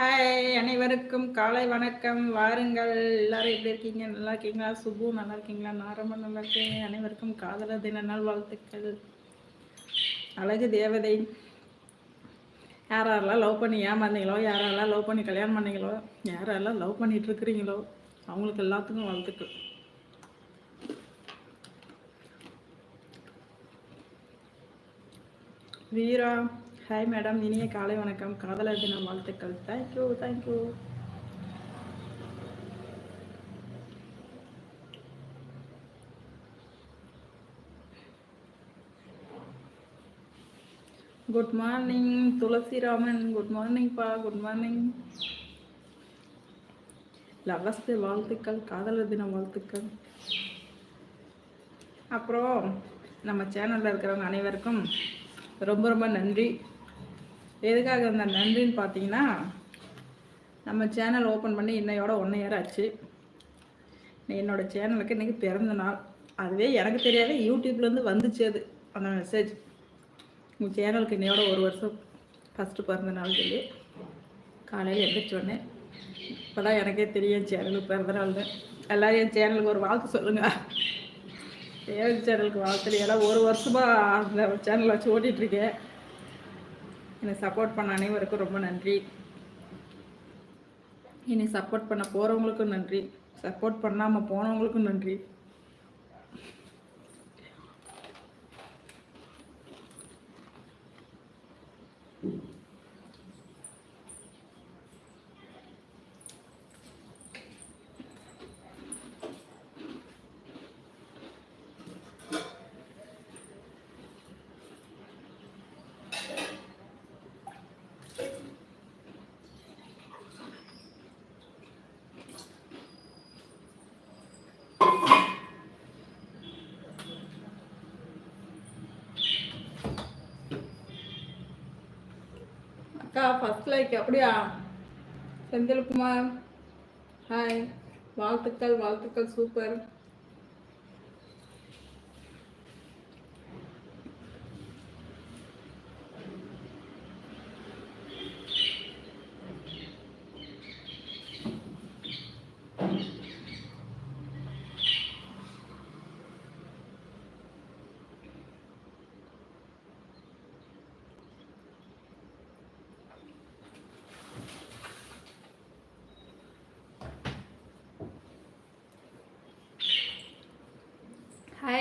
Hi அனைவருக்கும் காலை வணக்கம். வாருங்கள். எல்லாரும் எப்படி இருக்கீங்க? நல்லா இருக்கீங்களா? சுபு நல்லா இருக்கீங்களா? நான் நல்லா இருக்கேன். அனைவருக்கும் காதலர் தின நாள் வாழ்த்துக்கள். அழகு தேவதை. யாரெல்லாம் லவ் பண்ணி ஏமாந்தீங்களோ யாரெல்லாம் லவ் பண்ணி கல்யாணம் பண்ணீங்களோ யாரெல்லாம் லவ் பண்ணிட்டு இருக்கிறீங்களோ அவங்களுக்கு எல்லாத்துக்கும் வாழ்த்துக்கள். வீரா ஹாய் மேடம் இனிய காலை வணக்கம். காதலர் தினம் வாழ்த்துக்கள். Thank you thank you good morning Thulasiraman. Good மார்னிங்ப்பா good morning லவஸ்து வாழ்த்துக்கள். காதலர் தின வாழ்த்துக்கள். அப்புறம் நம்ம சேனலில் இருக்கிறவங்க அனைவருக்கும் ரொம்ப ரொம்ப நன்றி. எதுக்காக இருந்த நன்றின்னு பார்த்தீங்கன்னா நம்ம சேனல் ஓப்பன் பண்ணி இன்னையோட ஒன் இயர் ஆச்சு. என்னோடய சேனலுக்கு இன்றைக்கி பிறந்த நாள். அதுவே எனக்கு தெரியாத யூடியூப்லேருந்து வந்துச்சு அது அந்த மெசேஜ் உங்கள் சேனலுக்கு இன்னையோட ஒரு வருஷம் ஃபஸ்ட்டு பிறந்த நாள் சொல்லி காலையில் எழுந்திரிச்சோடனே இப்போ தான் எனக்கே தெரியும் சேனலுக்கு பிறந்த நாள்னு. எல்லோரும் என் சேனலுக்கு ஒரு வாழ்த்து சொல்லுங்கள் ஏழு சேனலுக்கு வாழ்த்து ஏன்னா ஒரு வருஷமாக அந்த சேனலை வச்சு ஓட்டிகிட்ருக்கேன் எனக்கு சப்போர்ட் பண்ண அனைவருக்கும் ரொம்ப நன்றி. என்னை சப்போர்ட் பண்ண போகிறவங்களுக்கும் நன்றி. சப்போர்ட் பண்ணாமல் போனவங்களுக்கும் நன்றி. அக்கா ஃபர்ஸ்ட் லைக் அப்படியா? செந்தில்குமார் ஹாய் வாழ்த்துக்கள் வாழ்த்துக்கள் super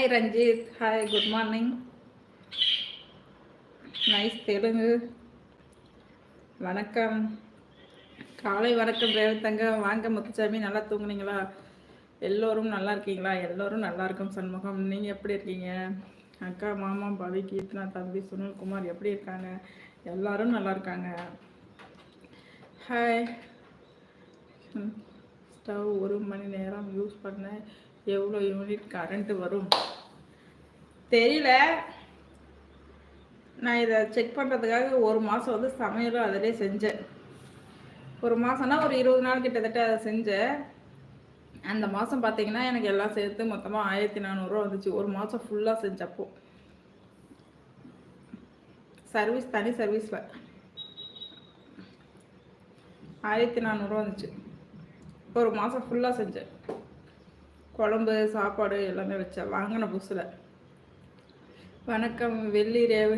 hi Ranjith hi good morning nice Telugu வணக்கம். காலை வணக்கம் ரேவத்தங்க வாங்க முத்துசாமி நல்லா தூங்குனீங்களா? எல்லோரும் நல்லா இருக்கீங்களா? எல்லோரும் நல்லா இருக்கும் சண்முகம். நீங்கள் எப்படி இருக்கீங்க? அக்கா மாமா பவி கீர்த்தனா தம்பி சுனில்குமார் எப்படி இருக்காங்க? எல்லாரும் நல்லா இருக்காங்க. ஹாய் ஸ்டவ் ஒரு மணி நேரம் யூஸ் பண்ண எவ்வளோ யூனிட் கரண்ட்டு வரும்? தெரியல. நான் இதை செக் பண்ணுறதுக்காக ஒரு மாதம் வந்து சமையலும் அதிலே செஞ்சேன். ஒரு மாதம்னா ஒரு இருபது நாள் கிட்டத்தட்ட அதை செஞ்சேன். அந்த மாதம் பார்த்தீங்கன்னா எனக்கு எல்லாம் சேர்த்து மொத்தமாக ஆயிரத்தி நானூறுரூவா வந்துச்சு. ஒரு மாதம் ஃபுல்லாக செஞ்சப்போ சர்வீஸ் தனி சர்வீஸில் ஆயிரத்தி நானூறுரூவா வந்துச்சு. ஒரு மாதம் ஃபுல்லாக செஞ்சேன். குழம்பு சாப்பாடு எல்லாமே வச்சேன். வாங்கின புதுசில். வணக்கம் வெள்ளி ரேவ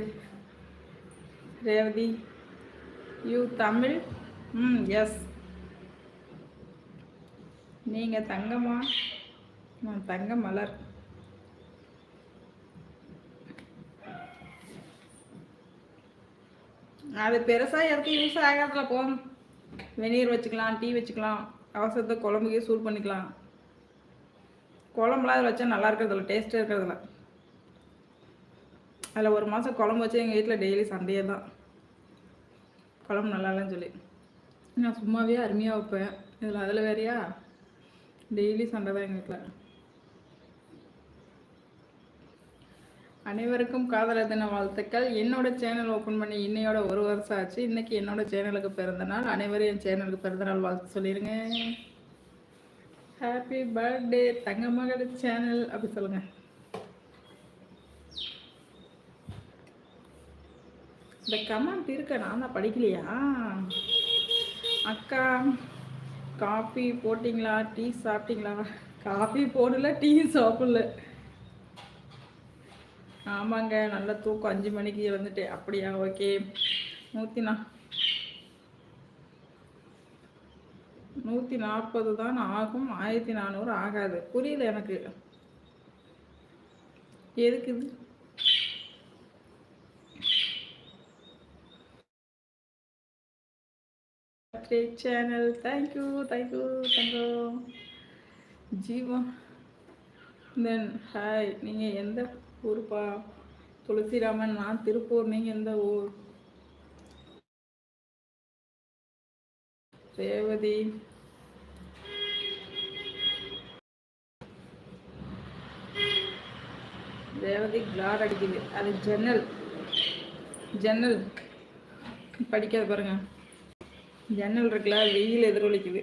ரேவதி. யூ தமிழ்? ம் எஸ். நீங்கள் தங்கம்மா? நான் தங்க மலர். அது பெருசாக எதுக்கு யூஸ் ஆகிறதுல போதும். வெந்நீர் வச்சுக்கலாம் டீ வச்சுக்கலாம். அவசரத்தை குழம்புக்கே சூட் பண்ணிக்கலாம். குழம்புலாம் அதில் வச்சா நல்லா இருக்கிறதில்ல டேஸ்ட்டாக இருக்கிறதில்ல அதில் ஒரு மாதம் குழம்பு வச்சு எங்கள் வீட்டில் டெய்லி சண்டையே தான் குழம்பு நல்லா இல்லைன்னு சொல்லி. நான் சும்மாவே அருமையாக வைப்பேன். இதில் அதில் வேறையா? டெய்லி சண்டை தான் எங்கள் வீட்டில் அனைவருக்கும் காதலர் தின வாழ்த்துக்கள். என்னோட சேனல் ஓப்பன் பண்ணி இன்னையோட ஒரு வருஷம் ஆச்சு. இன்னைக்கு என்னோட சேனலுக்கு பிறந்த நாள். அனைவரும் என் சேனலுக்கு பிறந்த நாள் வாழ்த்து சொல்லிடுங்க ஹாப்பி பர்த்டே தங்க மகள் சேனல் அப்படி சொல்லுங்கள் இந்த கமெண்ட் இருக்க நான் தான் படிக்கலையா? அக்கா காஃபி போட்டிங்களா? டீ சாப்பிட்டீங்களா? காஃபி போடல டீ சாப்பிடல. ஆமாங்க நல்ல தூக்கம். அஞ்சு மணிக்கு வந்துட்டேன். அப்படியா? ஓகே. நூற்றினா நூற்றி நாற்பது தான் ஆகும். ஆயிரத்தி நானூறு ஆகாது. புரியல எனக்கு. எதுக்கு இது channel thank you thank you தங்கோ Jeeva. Then hi நீங்கள் எந்த ஊருப்பா? துளசிராமன் நான் திருப்பூர். நீங்கள் எந்த ஊர்? ரேவதி. ரேவதி கிளார் அடிக்குது. அது ஜன்னல். ஜன்னல். படிக்காத பாருங்க. ஜன்னல் இருக்குல்ல வெயில் எதிரொலிக்குது.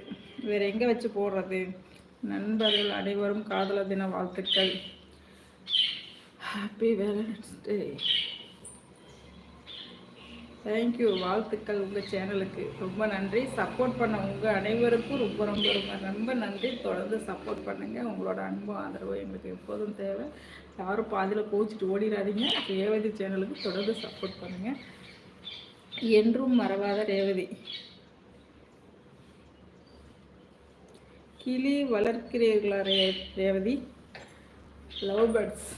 வேற எங்கே வச்சு போடுறது? நண்பர்கள் அனைவரும் காதலர் தின வாழ்த்துக்கள். ஹாப்பி வேலன்ஸ் டே தேங்க்யூ வாழ்த்துக்கள் உங்கள் சேனலுக்கு. ரொம்ப நன்றி. சப்போர்ட் பண்ண உங்கள் அனைவருக்கும் ரொம்ப ரொம்ப ரொம்ப ரொம்ப நன்றி. தொடர்ந்து சப்போர்ட் பண்ணுங்கள் உங்களோட அன்பும் ஆதரவும் எங்களுக்கு எப்போதும் தேவை. யாரும் பாதியில் கோச்சிட்டு ஓடிடாதீங்க ரேவதி சேனலுக்கு தொடர்ந்து சப்போர்ட் பண்ணுங்கள் என்றும் மறவாத ரேவதி. கிளி வளர்க்கிறீர்களா Revathi. Love birds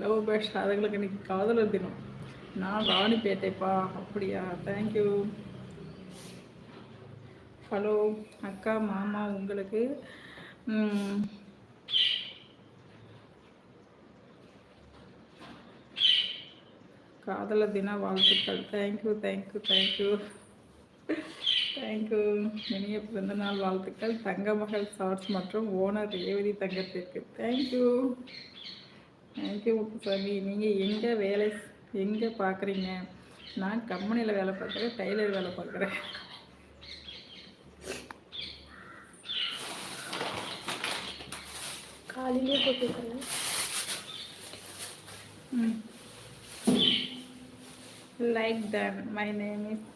love birds அதுங்களுக்கு இன்னைக்கு காதலர் தினம். நான் ராணிப்பேட்டைப்பா. அப்படியா? தேங்க்யூ ஹலோ அக்கா மாமா உங்களுக்கு காதலர் தின வாழ்த்துக்கள். Thank you thank you thank you thank you. இனிய பிறந்தநாள் வாழ்த்துக்கள். தங்க மகள் ஷார்ட்ஸ் மற்றும் owner Revathi தங்கத்திற்கு. Thank you. Thank you Muthusamy. நீங்கள் எங்கே வேலை எங்கே பார்க்குறீங்க நான் கம்பெனியில் வேலை பார்க்குறேன் டைலர் வேலை பார்க்குறேன் காலையிலே போட்டுருக்கேன் like than my name is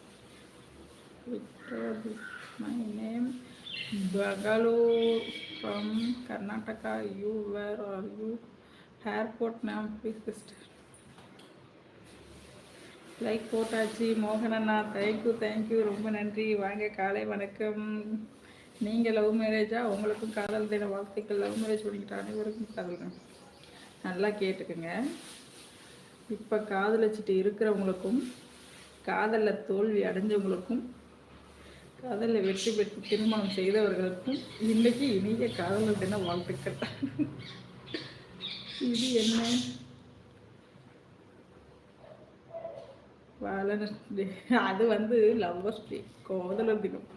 Victor, my name Bagalur from Karnataka. You where are you? Airport name please sister. Like போட்டாச்சு. மோகனண்ணா தேங்க்யூ தேங்க்யூ ரொம்ப நன்றி. வாங்க காலை வணக்கம். நீங்கள் லவ் மேரேஜா உங்களுக்கும் காதல் தின வாழ்த்துக்கள். லவ் மேரேஜ் பண்ணிக்கிட்ட அனைவருக்கும் காதல் நல்லா கேட்டுக்குங்க. இப்போ காதலிச்சுட்டு இருக்கிறவங்களுக்கும் காதலில் தோல்வி அடைஞ்சவங்களுக்கும் காதலில் வெற்றி பெற்று திருமணம் செய்தவர்களுக்கும் இன்றைக்கு இனிய காதலர் தின வாழ்த்துக்கள். இது என்ன? அது வந்து லவ்வர்ஸ் டே கோதலர் தினம்.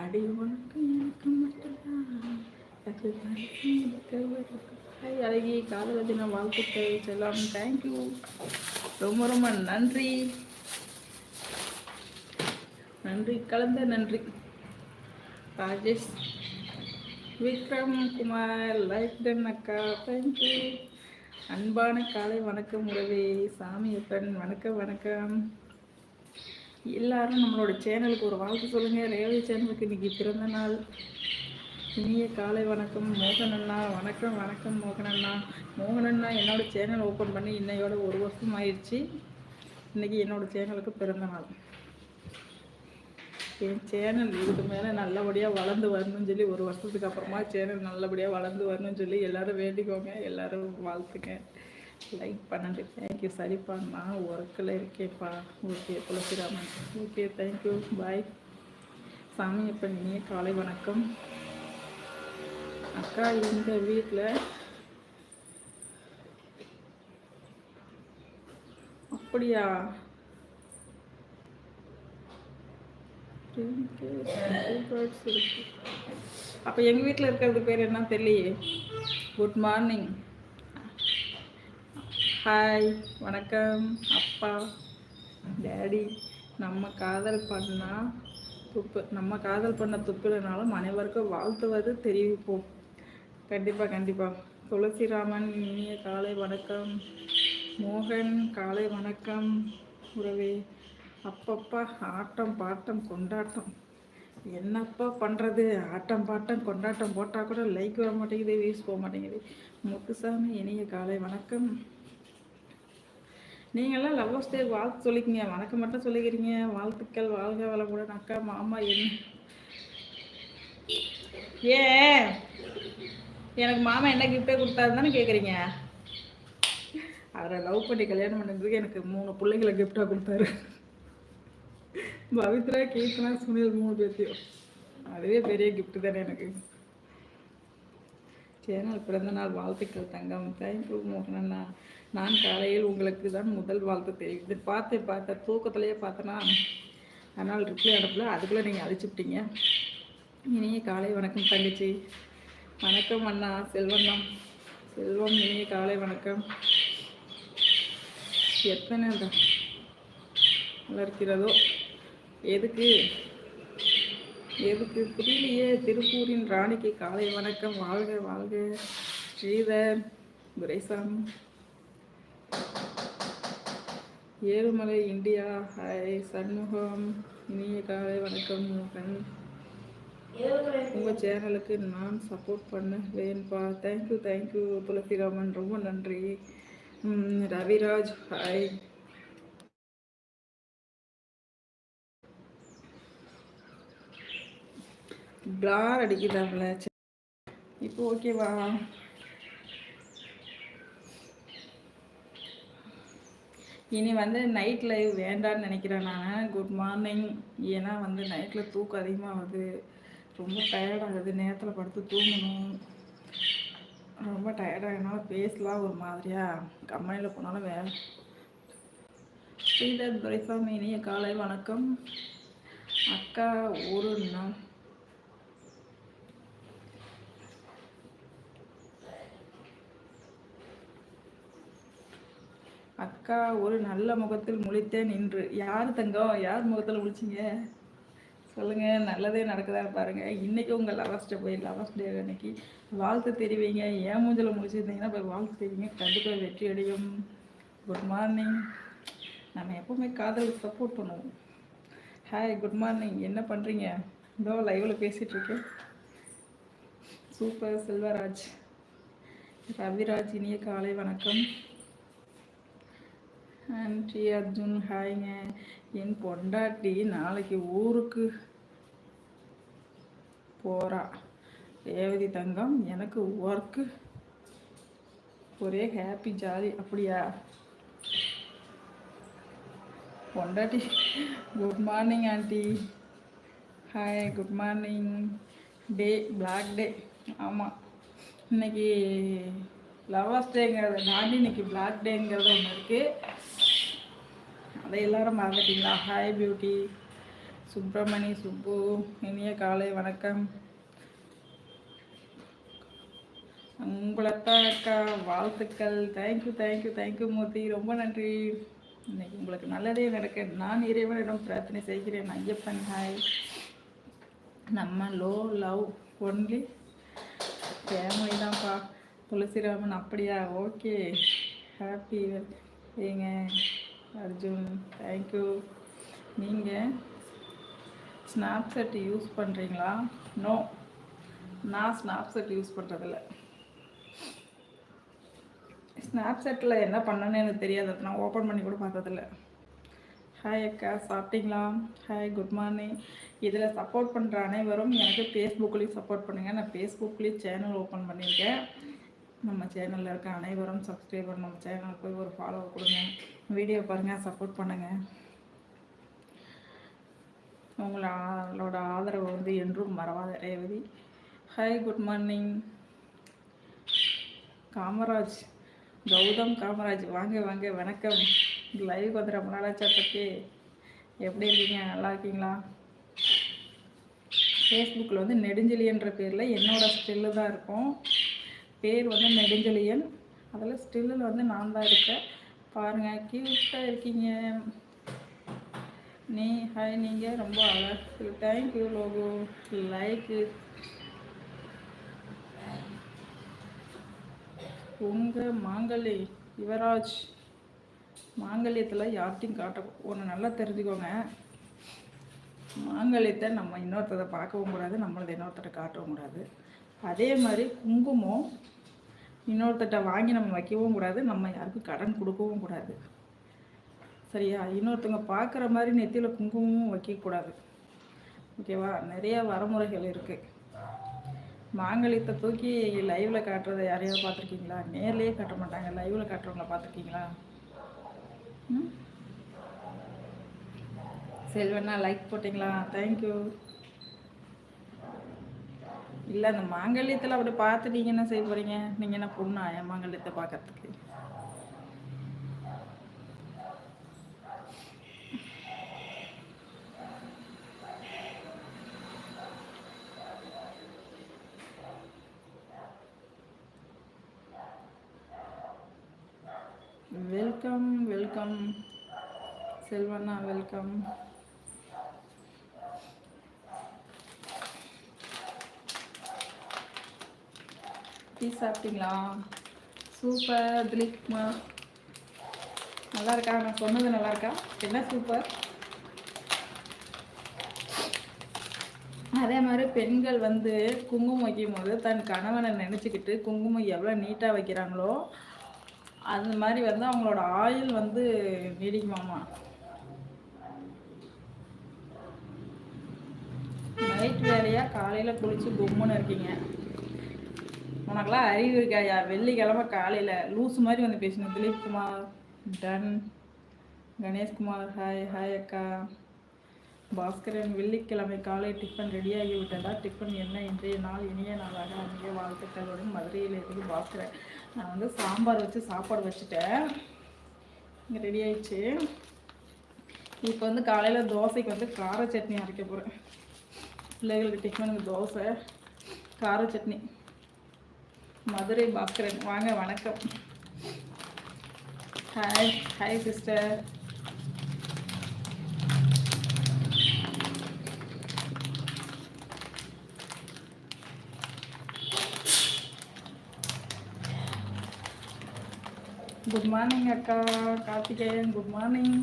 அடி உனக்கு எனக்கு மட்டும்தான் ஹாய் அழகி காதலர் தின வாழ்த்துக்கள். செல்லாம் தேங்க்யூ ரொம்ப ரொம்ப நன்றி. நன்றி கலந்த நன்றி. ராஜேஷ் விக்ரம் குமார் லைக் டன் அக்கா தேங்க்யூ அன்பான காலை வணக்கம் உறவே சாமியப்பன் வணக்கம் வணக்கம். எல்லாரும் நம்மளோட சேனலுக்கு ஒரு வாழ்த்து சொல்லுங்கள் ரேவதி சேனலுக்கு இன்னைக்கு பிறந்த நாள். இனிய காலை வணக்கம் மோகன் அண்ணா. வணக்கம் வணக்கம் மோகன் அண்ணா. மோகன் அண்ணா என்னோடய சேனல் ஓப்பன் பண்ணி இன்னையோட ஒரு வருஷம் ஆயிடுச்சு இன்றைக்கி என்னோடய சேனலுக்கு பிறந்த நாள். என் சேனல் இதுக்கு மேலே நல்லபடியாக வளர்ந்து வரணும்னு சொல்லி ஒரு வருஷத்துக்கு அப்புறமா சேனல் நல்லபடியாக வளர்ந்து வரணும்னு சொல்லி எல்லோரும் வேண்டிக்கோங்க எல்லோரும் வாழ்த்துங்க. லைக் பண்ணுங்க தேங்க்யூ சரிப்பா. நான் ஒர்க்கில் இருக்கேன்ப்பா. Okay Thulasiraman okay thank you bye சாமி அப்போ நீ காலை வணக்கம். அக்கா இந்த வீட்டில் அப்படியா? அப்போ எங்கள் வீட்டில் இருக்கிறது பேர் என்ன தெரியலையே? குட் மார்னிங் ஹாய் வணக்கம். அப்பா டேடி நம்ம காதல் பண்ணால் துப்பு நம்ம காதல் பண்ண துப்புலனாலும் அனைவருக்கும் வாழ்த்துவது தெரிவிப்போம். கண்டிப்பாக கண்டிப்பாக துளசிராமன் இனிய காலை வணக்கம். மோகன் காலை வணக்கம். உறவே அப்பப்பா ஆட்டம் பாட்டம் கொண்டாட்டம். என்னப்பா பண்ணுறது ஆட்டம் பாட்டம் கொண்டாட்டம் போட்டால் கூட லைக் வர மாட்டேங்குது வியூஸ் போக மாட்டேங்குது. முத்துசாமி இனிய காலை வணக்கம். நீங்களாம் லவ்வர்ஸ் டே வாழ்த்து சொல்லிக்கிங்க. வணக்கம் மட்டும் சொல்லிக்கிறீங்க. வாழ்த்துக்கள் வாழ்க வளமுடன் அக்கா மாமா என்ன ஏன்? எனக்கு மாமா என்ன கிஃப்டே கொடுத்தாரு தானே கேட்குறீங்க அவரை லவ் பண்ணி கல்யாணம் பண்ணுறதுக்கு எனக்கு மூணு பிள்ளைங்களை கிஃப்டாக கொடுத்தாரு. பவித்ரா கீர்த்தனா சுனில் மூணு பேர்த்தையும். அதுவே பெரிய கிஃப்ட் தானே எனக்கு. சேனல் பிறந்த நாள் வாழ்த்துக்கள் தங்கம். தேங்க்யூ மோகனண்ணா நான் காலையில் உங்களுக்கு தான் முதல் வாழ்த்து தெரியும் இது பார்த்து பார்த்த தூக்கத்திலேயே பார்த்தனா அதனால் ரிப்ளை அனுப்பல. அதுக்குள்ளே நீங்கள் அழிச்சுப்பிட்டீங்க. இனிய காலை வணக்கம் தங்கச்சி. வணக்கம் அண்ணா செல்வண்ணா செல்வம் இனிய காலை வணக்கம். எத்தனை வளர்க்கிறதோ எதுக்கு? எதுக்கு? புரியலையே. திருப்பூரின் ராணிக்கு காலை வணக்கம். வாழ்க வாழ்க. ஸ்ரீதர் துரைசாமி. ஏழுமலை இந்தியா. ஹாய் சண்முகம். இனிய காலை வணக்கம் மோகன். உங்கள் சேனலுக்கு நான் support பண்ணுவேன்ப்பா thank you thank you Thulasiraman. ரொம்ப நன்றி. ரவிராஜ் ஹாய் பிளார் அடிக்கிறாப்புல இப்போ ஓகேவா இனி வந்து நைட் லைவ் வேண்டான்னு நினைக்கிறேன் நான். குட் மார்னிங் ஏன்னா வந்து நைட்டில் தூக்கம் அதிகமாகுது. ரொம்ப டயர்டாகுது நேரத்தில் படுத்து தூங்கணும். ரொம்ப டயர்டாகனால பேசலாம் ஒரு மாதிரியா? கம்பெனியில் போனாலும் வேலை ஸ்ரீதர் துரைசாமி இனிய காலை வணக்கம். அக்கா ஒரு நாள் அக்கா ஒரு நல்ல முகத்தில் முழித்தேன் இன்று யார் தங்கம் யார் முகத்தில் முழிச்சிங்க? சொல்லுங்க நல்லதே நடக்குதான்னு பாருங்க. இன்னைக்கு உங்க லவர்ஸ் டே போய் லவர்ஸ் டே அன்னைக்கு வாழ்த்து தெரிவிங்க. ஏன் மூஞ்சில் முடிச்சிருந்தீங்கன்னா போய் வாழ்த்து தெரிவிங்க. கண்டிப்பாக வெற்றி அடையும். குட் மார்னிங் நம்ம எப்பவுமே காதலுக்கு சப்போர்ட் பண்ணுவோம். ஹாய் குட் மார்னிங் என்ன பண்ணுறீங்க இதோ லைவில் பேசிகிட்டு இருக்கேன். சூப்பர் செல்வராஜ். ரவிராஜ் இனிய காலை வணக்கம். ஆண்டி அர்ஜுன். ஹாய்ங்க. என் பொண்டாட்டி நாளைக்கு ஊருக்கு போகிறா ரேவதி தங்கம் எனக்கு ஒர்க்கு ஒரே ஹாப்பி ஜாலி அப்படியா? பொண்டாட்டி good morning aunty hi good morning day black day ஆமாம் இன்னைக்கு லவர்ஸ் டேங்கிறத தாண்டி இன்னைக்கு பிளாக் டேங்கிறது ஒன்று இருக்குது அதை எல்லாரும் மறந்துட்டீங்களா? ஹாய் பியூட்டி சுப்பிரமணி சுப்பு இனிய காலை வணக்கம். உங்களைத்தான் அக்கா வாழ்த்துக்கள். Thank you thank you thank you Murthy. ரொம்ப நன்றி. இன்னைக்கு உங்களுக்கு நல்லதே நடக்க நான் இறைவனிடம் பிரார்த்தனை செய்கிறேன். ஐயப்பன் ஹாய் நம்ம லோ லவ் ஒன்லி ஃபேமிலி தான்ப்பா. துளசிராமன் அப்படியா? ஓகே. ஹாப்பி ஏங்க அர்ஜுன் தேங்க்யூ நீங்கள் ஸ்னாப்சாட் யூஸ் பண்ணுறீங்களா நோ நான் ஸ்னாப்சாட் யூஸ் பண்ணுறதில்ல ஸ்னாப்சாட்டில் என்ன பண்ணணும்னு எனக்கு தெரியாது. நான் ஓப்பன் பண்ணி கூட பார்த்ததில்ல. ஹாய் அக்கா சாப்பிட்டீங்களா? ஹாய் குட் மார்னிங் இதில் சப்போர்ட் பண்ணுற அனைவரும் எனக்கு ஃபேஸ்புக்லேயும் சப்போர்ட் பண்ணுங்கள் நான் ஃபேஸ்புக்லேயும் சேனல் ஓப்பன் பண்ணியிருக்கேன். நம்ம சேனலில் இருக்க அனைவரும் சப்ஸ்கிரைபர் நம்ம சேனலுக்கு போய் ஒரு ஃபாலோ கொடுங்க. வீடியோ பாருங்கள் சப்போர்ட் பண்ணுங்கள் உங்களோட ஆதரவு வந்து என்றும் மறவாத Revathi. Hi good morning Kamaraj Gautham Kamaraj வாங்க வாங்க வணக்கம். லைவ் வந்து ரொம்ப நாளாச்சா பற்றி எப்படி இருக்கீங்க? நல்லா இருக்கீங்களா? ஃபேஸ்புக்கில் வந்து நெடுஞ்செலியன்ற பேரில் என்னோடய ஸ்டில்லு தான் இருக்கும். பேர் வந்து நெடுஞ்செழியன். அதில் ஸ்டில்லில் வந்து நான் தான் இருக்கேன். பாருங்கள் க்யூட்டாக இருக்கீங்க. நீ ஹாய் நீங்கள் ரொம்ப அழகு. Thank you logo. லைக்கு உங்கள் மாங்கலி யுவராஜ் மாங்கல்யத்தில் யார்ட்டையும் காட்ட ஒன்று நல்லா தெரிஞ்சுக்கோங்க. மாங்கல்யத்தை நம்ம இன்னொருத்தரை பார்க்கவும் கூடாது நம்மளது இன்னொருத்தரை காட்டவும் கூடாது. அதே மாதிரி குங்குமம் இன்னொருத்தட்ட வாங்கி நம்ம வைக்கவும் கூடாது நம்ம யாருக்கும் கடன் கொடுக்கவும் கூடாது. சரியா? இன்னொருத்தவங்க பார்க்குற மாதிரி நெத்தியில் குங்குமமும் வைக்கக்கூடாது ஓகேவா? நிறைய வரமுறைகள் இருக்குது மாங்கலியத்தை தூக்கி லைவில் காட்டுறதை யாரையாவது பார்த்துருக்கீங்களா? நேர்லேயே காட்ட மாட்டாங்க. லைவில் காட்டுறவங்கள பார்த்துருக்கீங்களா? ம்? செல்வண்ணா லைக் போட்டிங்களா? தேங்க்யூ இல்லை அந்த மாங்கல்யத்தில் அப்படி பார்த்து நீங்கள் என்ன செய்ய போகிறீங்க நீங்கள் என்ன பொண்ணா? என் மாங்கல்யத்தை பார்க்கறதுக்கு. வெல்கம் வெல்கம் செல்வண்ணா வெல்கம் டீ சாப்பிட்டீங்களா? சூப்பர் திலீப்மா நல்லா இருக்கா? நான் சொன்னது நல்லா இருக்கா? என்ன சூப்பர் அதே மாதிரி பெண்கள் வந்து குங்குமம் வைக்கும் போது தன் கணவனை நினச்சிக்கிட்டு குங்குமம் எவ்வளோ நீட்டாக வைக்கிறாங்களோ அந்த மாதிரி வந்து அவங்களோட ஆயில் வந்து நீடிக்குமாமா நைட் வேலையாக காலையில் குளித்து கும்முன்னு இருக்கீங்க. உனக்கெல்லாம் அறிவு இருக்காயா வெள்ளிக்கிழமை காலையில் லூஸ் மாதிரி வந்து பேசணும் Dileep Kumar done Ganeshkumar hi hi அக்கா. பாஸ்கரன் வெள்ளிக்கிழமை காலை டிஃபன் ரெடியாகி விட்டதா? டிஃபன் என்ன? இன்றைய நாள் இனிய நாளாக அமைய வாழ்த்துக்களுடன் மதுரையில் இருந்து பாஸ்கரன். நான் வந்து சாம்பார் வச்சு சாப்பாடு வச்சுட்டேன். இங்கே ரெடி ஆயிடுச்சு. இப்போ வந்து காலையில் தோசைக்கு வந்து கார சட்னி அரைக்க போகிறேன் பிள்ளைகளுக்கு டிஃபனுக்கு தோசை கார சட்னி. மதுரை பாஸ்கரன். வாங்க வணக்கம். Hi hi sister good morning அக்கா. கார்த்திகேயன் குட் மார்னிங்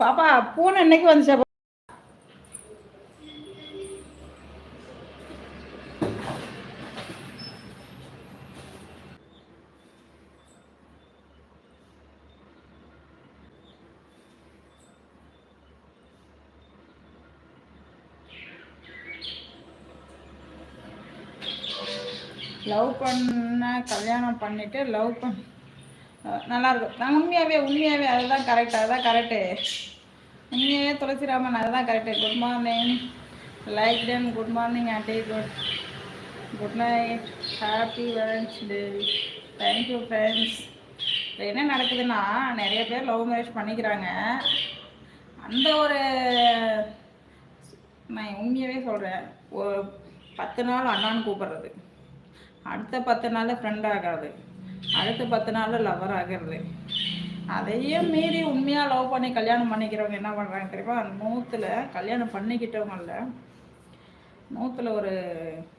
பாப்பா பூனை இன்னைக்கு வந்துச்சா லவ் பண்ண கல்யாணம் பண்ணிட்டு லவ் பண்ண. நல்லாயிருக்கும் நான் உண்மையாகவே உண்மையாகவே அதுதான் கரெக்ட் அதுதான் கரெக்டு உண்மையாகவே துளசிராமன் அதுதான் correct good morning like ten good morning aunty good good night happy valentine's day thank you friends என்ன நடக்குதுன்னா நிறைய பேர் லவ் மேரேஜ் பண்ணிக்கிறாங்க. அந்த ஒரு நான் உண்மையாகவே சொல்கிறேன் ஒரு பத்து நாள் அண்ணான்னு கூப்பிட்றது. அடுத்த பத்து நாள் ஃப்ரெண்ட் ஆகாது. அடுத்த பத்து நாள் லவர் ஆகிறது. அதையும் மீறி உண்மையாக லவ் பண்ணி கல்யாணம் பண்ணிக்கிறவங்க என்ன பண்ணுறாங்க தெரியுமா? நூற்றுல கல்யாணம் பண்ணிக்கிட்டவங்கள நூற்றில் ஒரு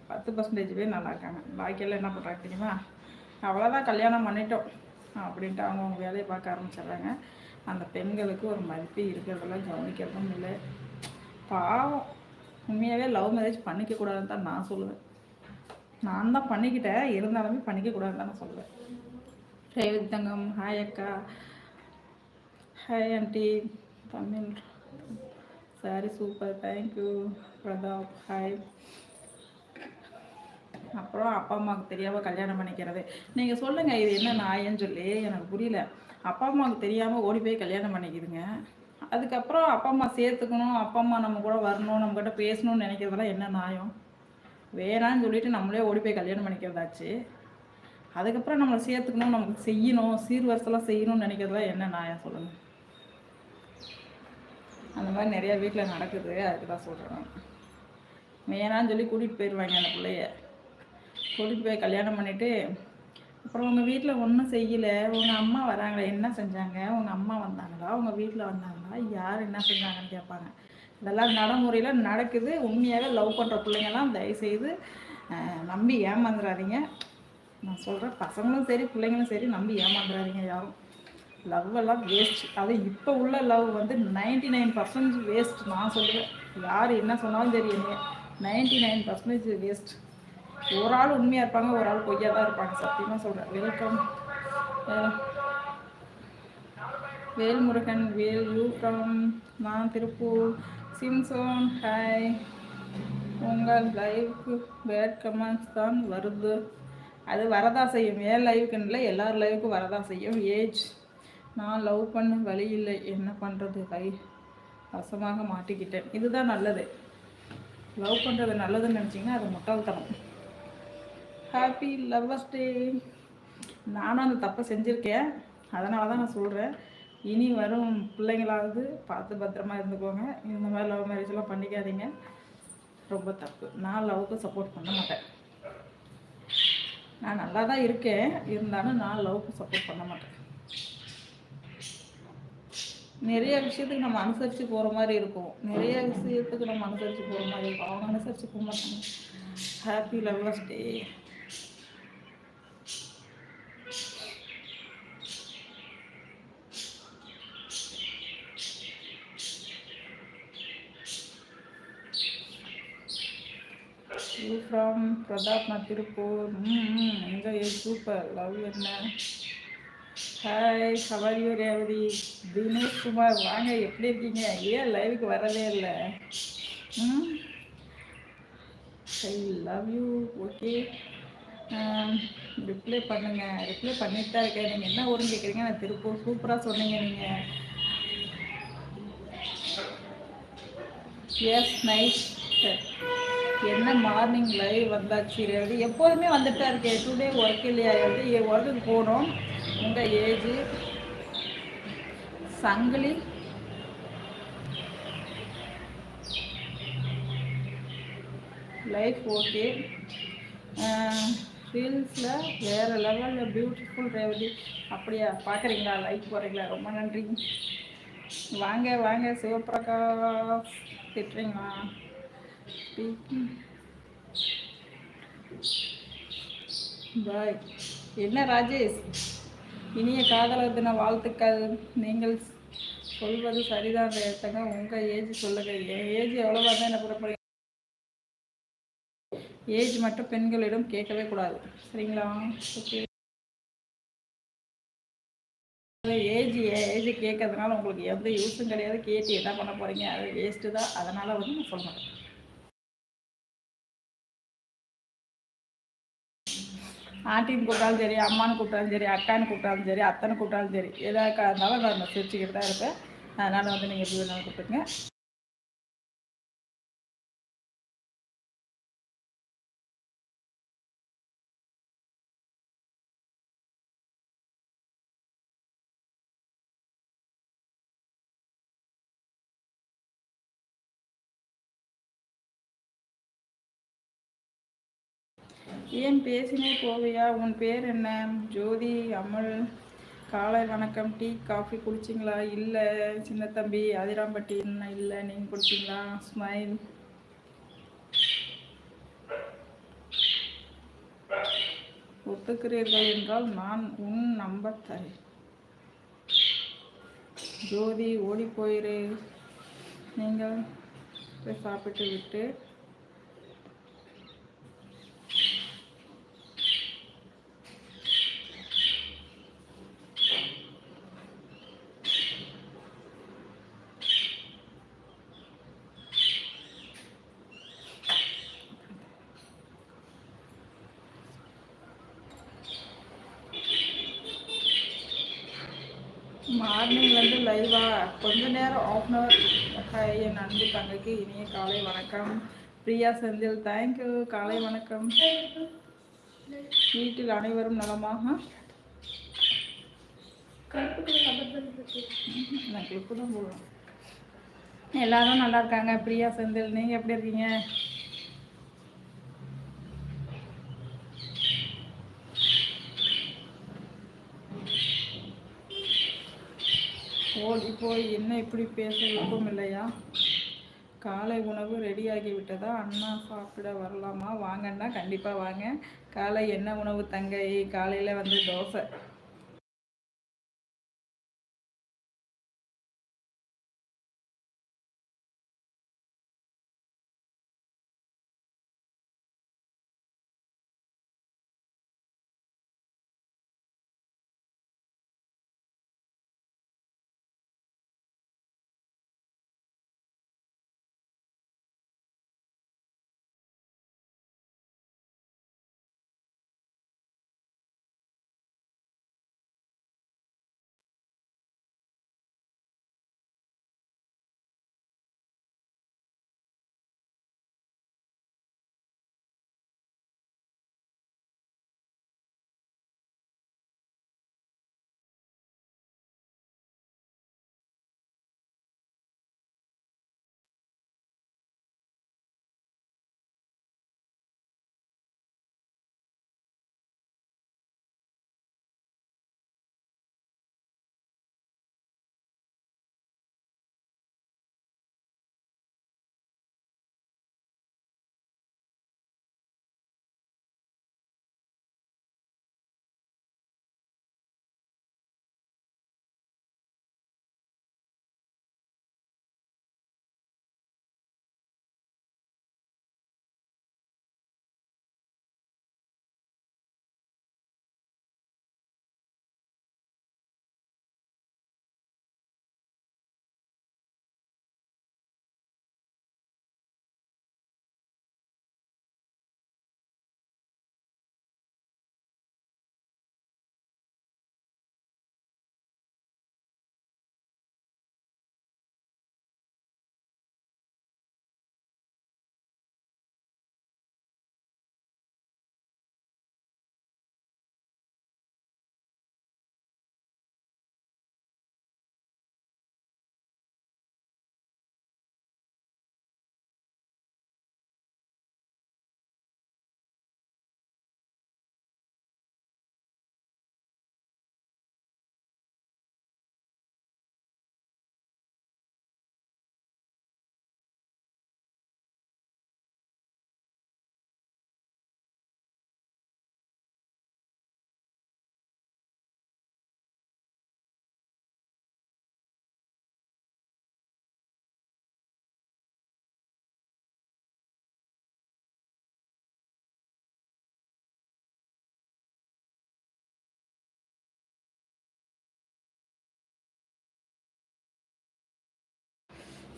பத்து பர்சன்டேஜ் பேர் நல்லா இருக்காங்க. பாக்கியெல்லாம் என்ன பண்ணுறாங்க தெரியுமா? அவ்வளோதான் கல்யாணம் பண்ணிட்டோம் அப்படின்ட்டு அவங்க அவங்க வேலையை பார்க்க ஆரம்பிச்சிடுறாங்க. அந்த பெண்களுக்கு ஒரு மதிப்பு இருக்கிறதெல்லாம் கவனிக்கிறதும் இல்லை. பாவம். உண்மையாகவே லவ் மேரேஜ் பண்ணிக்க கூடாதுன்னு தான் நான் சொல்லுவேன். நான் தான் பண்ணிக்கிட்டேன். இருந்தாலுமே பண்ணிக்க கூடாதுன்னு தான் நான் சொல்லுவேன். ரேவதி தங்கம் ஹாய் அக்கா hi aunty Tamil sorry super thank you Prathap hi அப்புறம் அப்பா அம்மாவுக்கு தெரியாமல் கல்யாணம் பண்ணிக்கிறது. நீங்கள் சொல்லுங்கள் இது என்ன நாயன்னு சொல்லி எனக்கு புரியல. அப்பா அம்மாவுக்கு தெரியாமல் ஓடி போய் கல்யாணம் பண்ணிக்கிதுங்க. அதுக்கப்புறம் அப்பா அம்மா சேர்த்துக்கணும் அப்பா அம்மா நம்ம கூட வரணும் நம்மக்கிட்ட பேசணும்னு நினைக்கிறதெல்லாம் என்ன நியாயம் வேணான்னு சொல்லிட்டு நம்மளே ஓடி போய் கல்யாணம் பண்ணிக்கிறதாச்சு. அதுக்கப்புறம் நம்மளை சேர்த்துக்கணும் நமக்கு செய்யணும் சீர்வரிசெல்லாம் செய்யணும்னு நினைக்கிறதுலாம் என்ன நியாயம் சொல்லுங்கள் அந்த மாதிரி நிறையா வீட்டில் நடக்குது அதுக்கு தான் சொல்கிறேன் வேணான்னு சொல்லி கூட்டிகிட்டு போயிடுவாங்க அந்த பிள்ளைய. கூட்டிகிட்டு போய் கல்யாணம் பண்ணிவிட்டு அப்புறம் உங்கள் வீட்டில் ஒன்றும் செய்யலை உங்கள் அம்மா வராங்களே என்ன செஞ்சாங்க உங்கள் அம்மா வந்தாங்களா உங்கள் வீட்டில் வந்தாங்களா யார் என்ன செஞ்சாங்கன்னு கேட்பாங்க. இதெல்லாம் நடைமுறையில் நடக்குது. உண்மையாகவே லவ் பண்ணுற பிள்ளைங்கள்லாம் தயவுசெய்து நம்பி ஏமாந்துடாதீங்க நான் சொல்கிறேன் பசங்களும் சரி பிள்ளைங்களும் சரி நம்பி ஏமாந்துறாதீங்க யாரும். லவ் எல்லாம் வேஸ்ட் அது இப்போ உள்ள லவ் வந்து நைன்டி நைன் பர்சன்டேஜ் வேஸ்ட் நான் சொல்கிறேன் யார் என்ன சொன்னாலும் தெரியுங்க நைன்டி நைன் பர்சன்டேஜ் வேஸ்ட் ஒரு ஆள் உண்மையாக இருப்பாங்க ஒரு ஆள் பொய்யா தான் இருப்பாங்க. சத்தியமாக சொல்கிறேன் வெல்கம் வேல்முருகன் வேல் யூ ஃப்ரம் நான் திருப்பூர். சிம்சோன் ஹாய் உங்கள் லைஃப் பேட் கமெண்ட்ஸ் தான் வருது. அது வரதான் செய்யும். ஏன் லைவுக்குன்னு இல்லை எல்லார் லைவுக்கும் வரதான் செய்யும். ஏஜ் நான் லவ் பண்ண வழி இல்லை. என்ன பண்ணுறது கை வசமாக மாட்டிக்கிட்டேன். இதுதான் நல்லது. லவ் பண்ணுறது நல்லதுன்னு நினச்சிங்கன்னா அது முட்டாள்தனம். ஹாப்பி லவ்வர்ஸ் டே நானும் அந்த தப்பை செஞ்சுருக்கேன். அதனால தான் நான் சொல்கிறேன் இனி வரும் பிள்ளைங்களாவது பார்த்து பத்திரமா இருந்துக்கோங்க. இந்த மாதிரி லவ் மேரேஜ்லாம் பண்ணிக்காதீங்க. ரொம்ப தப்பு. நான் லவ்க்கு சப்போர்ட் பண்ண மாட்டேன். நான் நல்லா தான் இருக்கேன். இருந்தாலும் நான் லவ்க்கு சப்போர்ட் பண்ண மாட்டேன். நிறைய விஷயத்துக்கு நம்ம அனுசரித்து போகிற மாதிரி இருக்கும். நிறைய விஷயத்துக்கு நம்ம அனுசரித்து போகிற மாதிரி இருக்கும். அவங்க அனுசரித்து போக மாட்டாங்க. Happy lovers day from Prathap நான் திருப்பூர். ம் எங்கே சூப்பர். லவ் என்ன ஹாய் சவாரியோ ரேவதி தினேஷ் குமார் வாங்க. எப்படி இருக்கீங்க? ஏன் லைவுக்கு வரவே இல்லை? ம் I love you okay reply பண்ணுங்கள் ரிப்ளை பண்ணிட்டு தான் இருக்கேன். நீங்கள் என்ன ஊருன்னு கேட்குறீங்க நான் திருப்பூர். சூப்பராக சொன்னீங்க நீங்கள் எஸ் நைஸ் என்ன மார்னிங் லைவ் வந்தாச்சு? ரேவதி எப்போதுமே வந்துட்டா இருக்கேன் டுடே ஒர்க் இல்லையா? ரேவதி ஒர்க்குக்கு போகணும். உங்கள் ஏஜ் சங்கிலி. லைஃப் ஓகே ரீல்ஸில் வேறு லெவலில் பியூட்டிஃபுல் ரேவதி அப்படியா? பார்க்குறீங்களா? லைக் போகிறீங்களா ரொம்ப நன்றி. வாங்க வாங்க. சிவபிரகாஷ் திட்டுறீங்களா? பாய் என்ன ராஜேஷ்? இனிய காதலர் தின வாழ்த்துக்கள். நீங்கள் சொல்வது சரிதான் எடுத்தங்க உங்கள் ஏஜ் சொல்லுங்க. என் ஏஜ் எவ்வளோவா தான் என்ன புறப்படுங்க ஏஜ் மட்டும் பெண்களிடம் கேட்கவே கூடாது. சரிங்களா? ஓகே ஏஜ் ஏஜ் கேட்கறதுனால உங்களுக்கு எந்த யூஸும் கிடையாது. கேட்டு என்ன பண்ண போகிறீங்க அது வேஸ்ட்டு தான். அதனால் வந்து நான் சொல்ல மாட்டேன் ஆண்டின்னு கூப்பிட்டாலும் சரி அம்மானு கூப்பிட்டாலும் சரி அக்கான்னு கூப்பிட்டாலும் சரி அத்தனை கூப்பிட்டாலும் சரி எதாக இருந்தாலும் நான் சிரிச்சுக்கிட்டு தான் இருப்பேன். அதனால் வந்து நீங்கள் எப்படி வேணாலும் கூப்பிட்டுங்க ஏன் பேசினே போவியா உன் பேர் என்ன? ஜோதி அமல் காலை வணக்கம். டீ காஃபி குடிச்சிங்களா? இல்லை சின்ன தம்பி அதிராம்பட்டி என்ன இல்லை நீங்கள் குடிச்சிங்களா? ஸ்மைல். ஒத்துக்கிறீர்கள் என்றால் நான் உன் நம்பர் தரேன். ஜோதி ஓடி போயிரு. நீங்கள் போய் சாப்பிட்டு விட்டு அன்பு இனிய காலை வணக்கம். பிரியா செந்தில் தேங்க்யூ காலை வணக்கம். வீட்டில் அனைவரும் நலமாக? நான் கிளிப்பு தான் போடுவேன் எல்லாரும் நல்லா இருக்காங்க. பிரியா செந்தில் நீங்கள் எப்படி இருக்கீங்க? ஓடி போய் என்ன இப்படி பேச விருப்பம் இல்லையா? காலை உணவு ரெடியாகி விட்டதா அண்ணா சாப்பிட வரலாமா? வாங்கன்னா கண்டிப்பாக வாங்க. காலை என்ன உணவு தங்கை? காலையில் வந்து தோசை.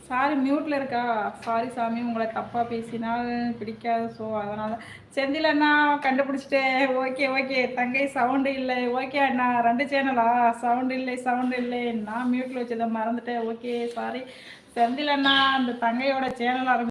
சாரி மியூட்டில் இருக்கா? சாரி சாமி உங்களை தப்பாக பேசினால் பிடிக்காது. ஸோ அதனால் செந்தில் அண்ணா கண்டுபிடிச்சிட்டேன். ஓகே ஓகே தங்கை சவுண்டு இல்லை. ஓகே அண்ணா ரெண்டு சேனலா சவுண்டு இல்லை சவுண்டு இல்லை. நான் மியூட்டில் வச்சதை மறந்துட்டேன். ஓகே சாரி செந்தில் அண்ணா அந்த தங்கையோட சேனல் ஆரம்பி